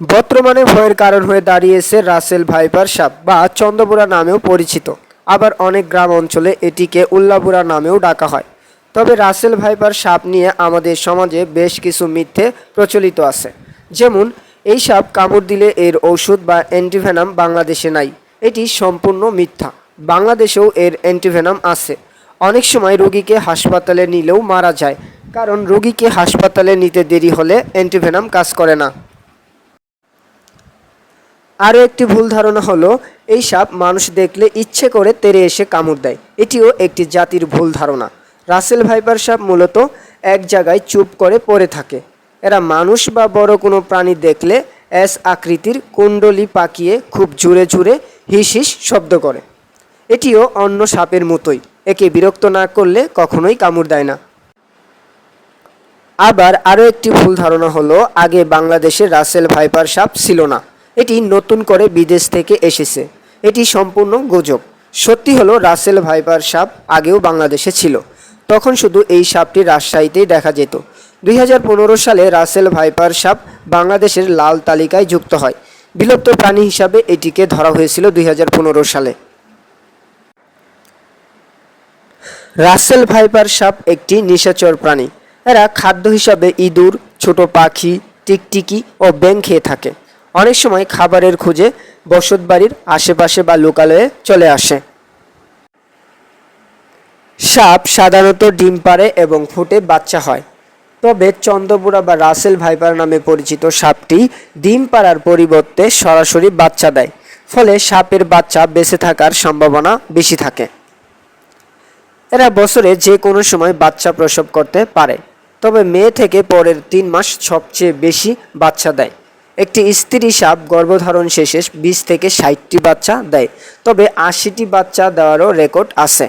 বর্তমানে ভয়ের কারণ হয়ে দাঁড়িয়েছে রাসেল ভাইপার সাপ বা চন্দ্রপুরা নামেও পরিচিত। আবার অনেক গ্রাম অঞ্চলে এটিকে উল্লাপুরা নামেও ডাকা হয়। তবে রাসেল ভাইপার সাপ নিয়ে আমাদের সমাজে বেশ কিছু মিথ্যে প্রচলিত আছে। যেমন, এই সাপ কামড় দিলে এর ঔষধ বা অ্যান্টিভেনাম বাংলাদেশে নাই। এটি সম্পূর্ণ মিথ্যা। বাংলাদেশেও এর অ্যান্টিভেনাম আছে। অনেক সময় রোগীকে হাসপাতালে নিলেও মারা যায়। কারণ রোগীকে হাসপাতালে নিতে দেরি হলে অ্যান্টিভেনাম কাজ করে না। আরও একটি ভুল ধারণা হলো, এই সাপ মানুষ দেখলে ইচ্ছে করে তেরে এসে কামড় দেয়। এটিও একটি জাতির ভুল ধারণা। রাসেল ভাইপার সাপ মূলত এক জায়গায় চুপ করে পড়ে থাকে। এরা মানুষ বা বড় কোনো প্রাণী দেখলে এস আকৃতির কুণ্ডলি পাকিয়ে খুব জুড়ে জুড়ে হিস হিস শব্দ করে। এটিও অন্য সাপের মতোই, একে বিরক্ত না করলে কখনোই কামড় দেয় না। আবার আরও একটি ভুল ধারণা হলো, আগে বাংলাদেশে রাসেল ভাইপার সাপ ছিল না। এটি নতুন করে বিদেশ থেকে এসেছে। এটি সম্পূর্ণ গুজব। সত্যি হলো, রাসেল ভাইপার সাপ আগেও বাংলাদেশে ছিল। তখন শুধু এই সাপটি রাজশাহীতেই দেখা যেত। দুই হাজার পনেরো সালে রাসেল ভাইপার সাপ বাংলাদেশের লাল তালিকায় যুক্ত হয়। বিলুপ্ত প্রাণী হিসাবে এটিকে ধরা হয়েছিল দুই হাজার পনেরো সালে। রাসেল ভাইপার সাপ একটি নিশাচর প্রাণী। এরা খাদ্য হিসাবে ইঁদুর, ছোট পাখি, টিকটিকি ও ব্যাং খেয়ে থাকে। অনেক সময় খাবারের খোঁজে বসতবাড়ির আশেপাশে বা লোকালয়ে চলে আসে। সাপ সাধারণত ডিম পাড়ে এবং ফুটে বাচ্চা হয়। তবে চন্দ্রপুরা বা রাসেল ভাইপার নামে পরিচিত সাপটি ডিম পাড়ার পরিবর্তে সরাসরি বাচ্চা দেয়, ফলে সাপের বাচ্চা বেঁচে থাকার সম্ভাবনা বেশি থাকে। এরা বছরে যে কোনো সময় বাচ্চা প্রসব করতে পারে, তবে মে থেকে পরের তিন মাস সবচেয়ে বেশি বাচ্চা দেয়। একটি স্ত্রী সাপ গর্ভধারণ শেষে বিশ থেকে ষাটটি বাচ্চা দেয়। তবে আশিটি বাচ্চা দেওয়ারও রেকর্ড আছে।